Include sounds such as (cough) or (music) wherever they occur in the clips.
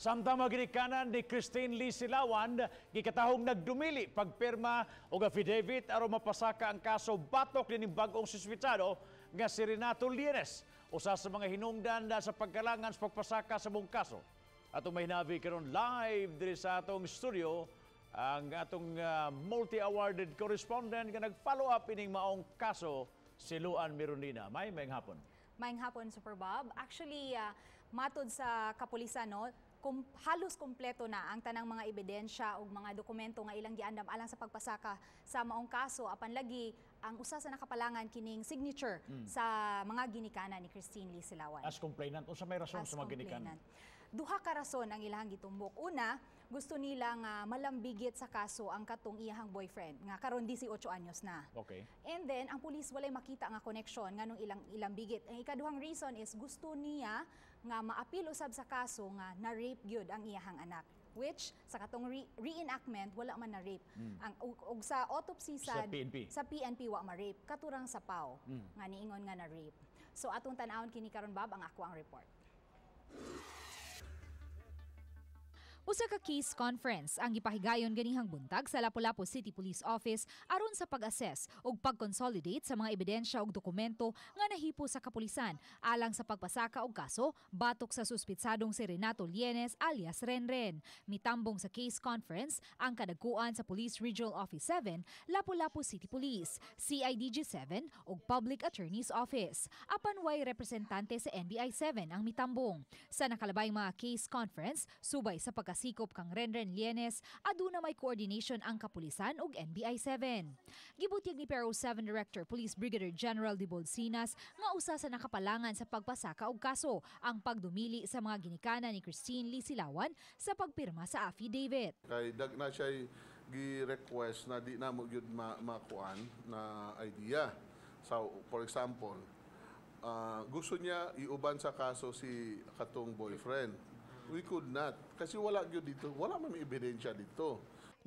Samtang maginikanan ni Christine Lee Silawan, gikatahong nagdumili pagpirma o affidavit aron mapasaka ang kaso batok ni bagong suspitsado nga si Renato Lienes, usa sa mga hinungdan na sa pagkalangan sa pagpasaka sa mong kaso. Atong may hinabi karon live diri sa atong studio ang atong uh, multi-awarded correspondent nga nag-follow up ining maong kaso si Luan Mirondina. May may hapon. Maayong hapon, Super Bob. Actually, uh, matod sa kapulisan, no, kum, halos kumpleto na ang tanang mga ebidensya o mga dokumento nga ilang giandam alang sa pagpasaka sa maong kaso apan lagi ang usa sa nakapalangan kining signature mm. sa mga ginikanan ni Christine Lee Silawan. As complainant, unsa may rason sa mga ginikanan? Duha ka rason ang ilahang gitumbok. Una, gusto nila nga malambigit sa kaso ang katong iyahang boyfriend nga karon 18 anyos na. Okay. And then ang pulis walay makita nga connection nganong ilang ilang bigit. Ang ikaduhang reason is gusto niya nga maapil usab sa kaso nga na-rape gyud ang iyahang anak which sa katong re- reenactment wala man na rape. Mm. Ang ug, ug sa autopsy sa, sa PNP sa PNP wa ma rape katurang sa PAW mm. nga niingon nga na rape. So atong tan-awon kini karon bab ang ako ang report. Usa ka case conference ang gipahigayon ganihang buntag sa Lapu-Lapu City Police Office aron sa pag-assess ug pag-consolidate sa mga ebidensya ug dokumento nga nahipo sa kapulisan alang sa pagpasaka og kaso batok sa suspitsadong si Renato Lienes alias Renren. Mitambong sa case conference ang kadagkuan sa Police Regional Office 7, Lapu-Lapu City Police, CIDG 7 ug Public Attorney's Office. Apan way representante sa NBI 7 ang mitambong. Sa nakalabayng mga case conference, subay sa pag pagkasikop kang Renren Lienes, aduna may coordination ang kapulisan ug NBI 7. Gibutyag ni Pero 7 Director Police Brigadier General de Bolsinas nga usa sa nakapalangan sa pagpasaka og kaso ang pagdumili sa mga ginikanan ni Christine Lee Silawan sa pagpirma sa affidavit. Kay dag na siya gi-request na di na mo gyud ma makuan na idea. So for example, uh, gusto niya iuban sa kaso si katong boyfriend We could not. Kasi wala gyud dito. Wala man may ebidensya dito.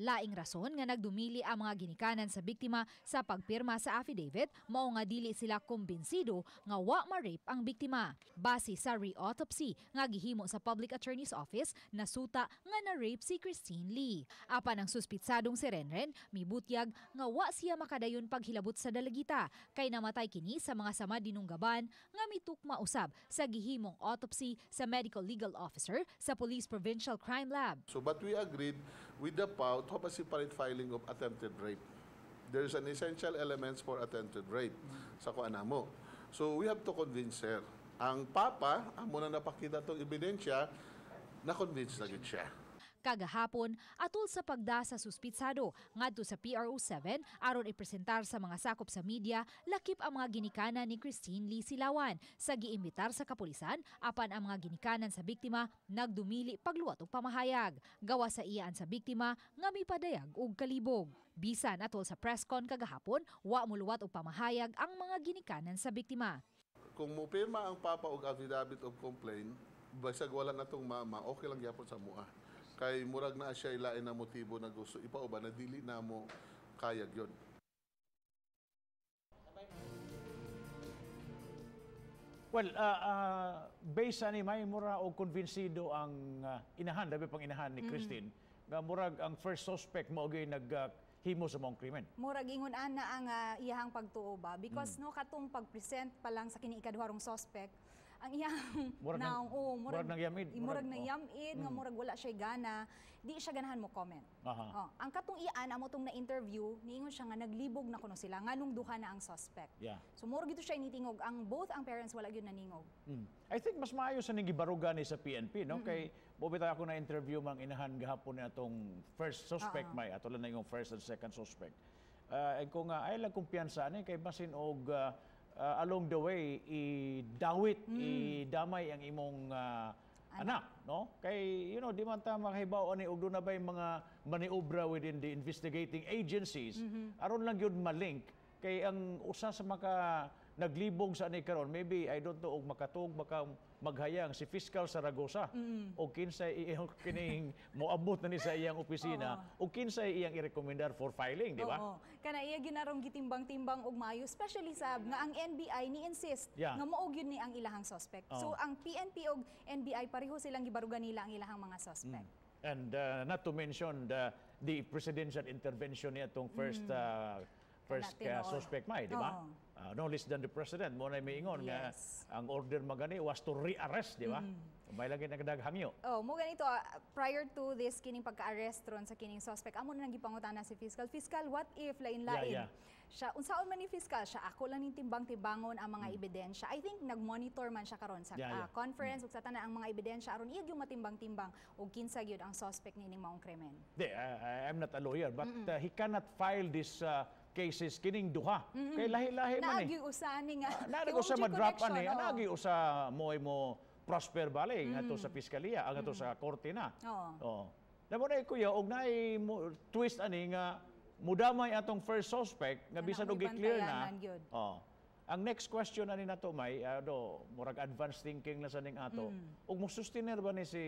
Laing rason nga nagdumili ang mga ginikanan sa biktima sa pagpirma sa affidavit mao nga dili sila kumbinsido nga wa ma-rape ang biktima. Base sa re-autopsy nga gihimo sa Public Attorney's Office nasuta nga na-rape si Christine Lee. Apan ang suspitsadong si Renren mibutyag nga wa siya makadayon paghilabot sa dalagita kay namatay kini sa mga sama dinunggaban nga mitukma usab sa gihimong autopsy sa Medical Legal Officer sa Police Provincial Crime Lab. So but we agreed with the PAO to separate filing of attempted rape. There's an essential elements for attempted rape sa kuanamo. So we have to convince her. Ang papa, amo na napakita tong ebidensya, na-convince na siya kagahapon atul sa pagda sa suspitsado. Ngadto sa PRO 7 aron ipresentar sa mga sakop sa media lakip ang mga ginikanan ni Christine Lee Silawan. Sa giimbitar sa kapulisan apan ang mga ginikanan sa biktima nagdumili pagluwat og pamahayag. Gawa sa iyaan sa biktima nga mipadayag og kalibog. Bisan atol sa press con kagahapon wa muluwat og pamahayag ang mga ginikanan sa biktima. Kung mo pirma ang papa og affidavit of complaint basag wala na tong mama okay lang gyapon sa mua kay murag na siya ilain na motibo na gusto ipauba na dili na mo kayag yon Well, uh, uh, based sa ni may mura o konbinsido ang uh, inahan, dabi pang inahan ni Christine, mm-hmm. nga murag ang first suspect mo gyud nag uh, himo sa mong krimen. Murag ingon ana ang uh, iyahang pagtuo ba because mm. no katong pag-present pa lang sa kini ikaduharong suspect ang iyang murag naong oh, murag, murag nang yamid murag, murag na yamid nga mm. murag wala siya gana di siya ganahan mo comment Aha. oh, ang katong iyaan amo tong na interview niingon siya nga naglibog na kuno sila nganong duha na ang suspect yeah. so murag gito siya initingog ang both ang parents wala gyud naningog mm. I think mas maayo sa ning gibaruga ni sa PNP no mm-hmm. kay bobita ako na interview mang inahan gahapon ni atong first suspect uh-huh. may atulan na yung first and second suspect uh, kung uh, ay lang kumpiyansa ni kay basin og uh, uh, along the way idawit mm. idamay ang imong uh, anak. no kay you know di man ta makahibaw ani og na bay mga maniobra within the investigating agencies mm-hmm. aron lang gyud malink kay ang usa sa maka naglibog sa ani karon maybe I don't know og makatug baka maghayang si Fiscal Saragosa o kinsay iyang (laughs) kining moabot na ni sa iyang opisina o kinsay iyang i-recommendar for filing, di ba? Kana iya ginarong gitimbang-timbang og maayo, especially sa nga ang NBI ni insist Yeah. nga mao gyud ni ang ilahang suspect. So Oo. ang PNP og NBI pareho silang gibarugan nila ang ilahang mga suspect. And uh, not to mention the, the presidential intervention niya itong first uh, first uh, suspect may, di ba? Oo. Uh, no less than the president. Mo na may ingon nga Yes. ang order magani was to re-arrest, di ba? May lagi nagdaghangyo. Oh, mo ganito ah, prior to this kining pagka-arrest ron sa kining suspect, amo na nang gipangutana si fiscal. Fiscal, what if lain-lain? Yeah, yeah. Siya unsaon man ni fiscal siya ako lang ning timbang-timbangon ang mga ebidensya. I think nag-monitor man siya karon sa. Yeah, ah, yeah. conference ug sa tanan ang mga ebidensya aron iya gyud matimbang-timbang ug kinsa gyud ang suspect nining maong krimen. Di, uh, I'm not a lawyer, but uh, he cannot file these uh, cases kining duha. Kay lahi-lahi man eh. Naagi usani nga. Nada ko sa Yung madrapan connection, eh. oo. Nagi usa mo mo prosper bale nga to sa piskalya, ang to sa korte na. Oo. Oo. Namo na kuya og naay twist ani nga mudamay atong first suspect nga bisan og may i-clear na. Oo. Ang next question ani nato may ano, murag advanced thinking na sa ning ato. Mm. Ug mo sustainer ba ni si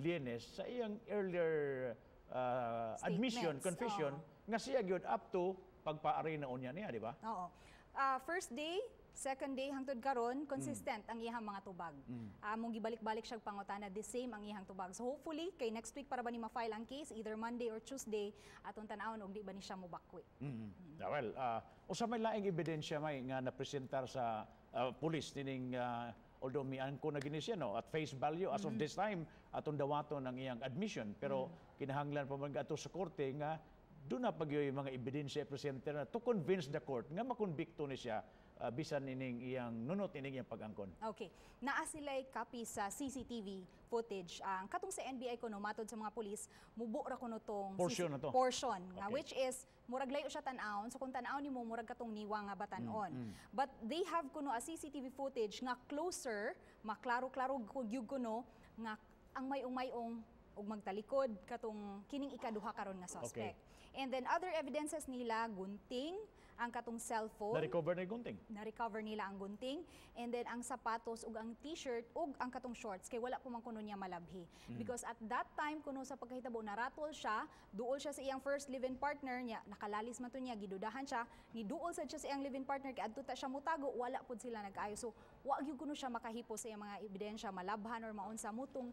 Lienes sa iyang earlier uh, admission, confession nga siya gyud up to pagpaari na unya niya, di ba? Oo. Ah, first day, second day hangtod karon Mm. consistent ang iyang mga tubag. Among gibalik-balik siya pangutana the same ang iyang tubag. So hopefully kay next week para ba ni ma-file ang case either Monday or Tuesday atong tan-awon og di ba ni siya mobakwi. Mm. Yeah, well, uh, usa may laing ebidensya may nga napresentar sa uh, pulis tining uh, although mian ko na gini siya no at face value as of this time atong dawaton ang iyang admission pero kinahanglan pa man ato sa korte nga doon na pagyoy mga ebidensya presenter na to convince the court nga makonbikto ni siya uh, bisan ining iyang nunot ining iyang pag-angkon. Okay. Naa sila'y copy sa CCTV footage. Ang katong sa NBI ko no matod sa mga pulis, mubo ra kuno tong Portion na to. portion nga Okay. which is murag layo siya tan-awon. So kung tan-awon nimo murag katong niwa nga batan-on. Mm, But they have kuno a CCTV footage nga closer, maklaro-klaro gyud kuno nga ang may-mayong ug magtalikod katong kining ikaduha karon nga suspect. And then other evidences nila gunting ang katong cellphone. Na-recover na yung gunting. na-recover nila ang gunting. And then ang sapatos ug ang t-shirt ug ang katong shorts kay wala po man kuno niya malabhi. Because at that time kuno sa pagkahitabo naratol siya duol siya sa iyang first live-in partner niya nakalalis man to niya gidudahan siya ni duol sad siya sa iyang live-in partner kay adto ta siya mutago wala pud sila nag-ayo. So wa gyud kuno siya makahipo sa iyang mga ebidensya malabhan or maunsa mutong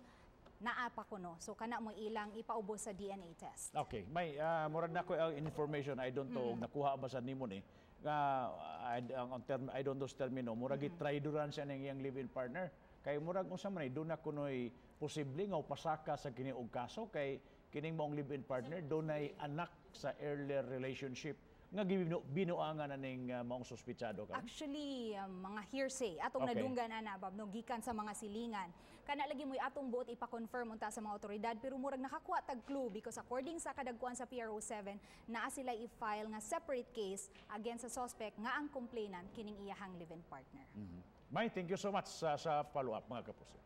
naa pa kuno so kana mo ilang ipaubos sa DNA test. Okay, may uh, murag na ko ang information. I don't know. Nakuha ba sa nimo ni? Uh, ang, ang term I don't know sa termino. Murag mm traidoran siya ning iyang live-in partner. Kay murag unsa man do na kunoy posible nga upasaka sa kini og kaso kay kining maong live-in partner. Dunay anak sa earlier relationship nga binuangan na ning uh, maong suspitsado ka. Actually, um, mga hearsay atong Okay. nadunggan ana bab no gikan sa mga silingan. Kana lagi mo'y atong buot ipa-confirm unta sa mga otoridad pero murag nakakuha tag clue because according sa kadagkuan sa PRO7 naa sila i-file nga separate case against sa suspect nga ang complainant kining iyahang live-in partner. May thank you so much sa, sa follow-up mga kapuso.